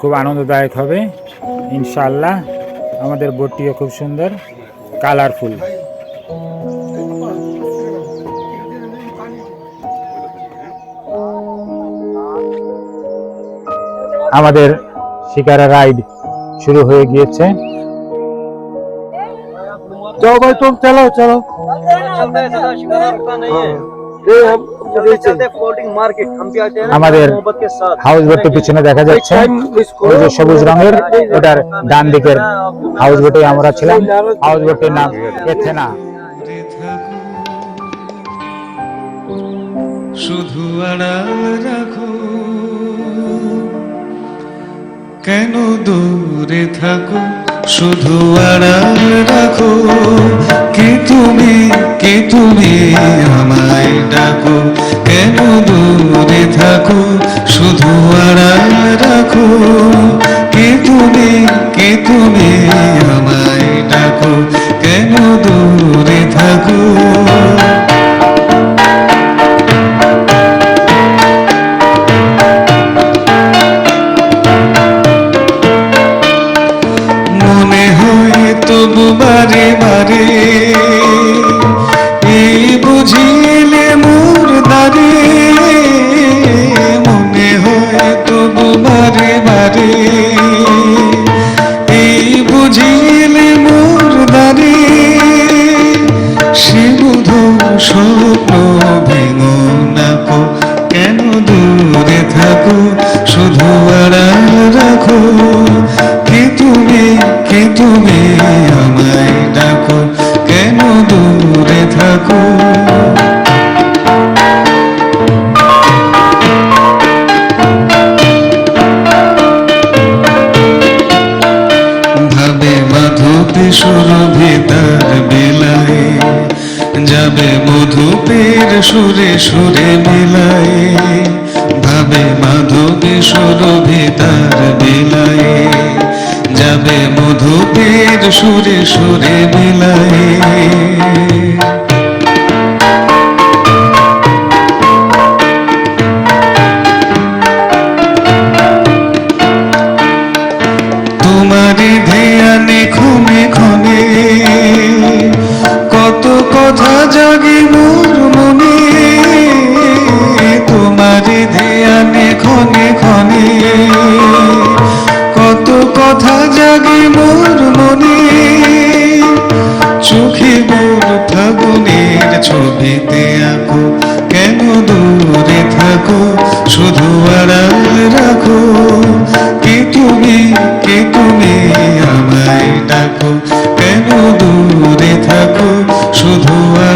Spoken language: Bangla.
খুব আনন্দদায়ক হবে ইনশাল্লাহ আমাদের বোটটিও খুব সুন্দর কালারফুল। আমাদের শিকারা রাইড শুরু হয়ে গিয়েছে। চলো ভাই তুমি চলো চলো আমাদের হাউস বোট পিছনে দেখা যাচ্ছে। ওই যে সবুজ রঙের ওটার ডান দিকের হাউস বোটে আমরা ছিলাম। হাউস বোটের নাম এথেনা। শুধু আড়াল রাখো। কেন দূরে থাকো? শুধু আড়াল রাখো। কি তুমি? কি তুমি? আমায় ডাকো। কেন দূরে থাকো, শুধু আড়াল রাখো। কি তুমি কি তুমি আমায় ডাকো, কেন দূরে থাকো? মনে হয় তবু বারে বারে তুমি আমায় ডাকো, কেন দূরে থাকো? ভাবে মাধবী সুরভি তার বেলায় যাবে মধুপের সুরে সুরে মিলায় ভাবে মাধবী সুরভি তার বেলায় মধুপের সুরে সুরে মিলায় তোমারই ধ্যানে ক্ষণে ক্ষণে কত কথা জাগে আমায়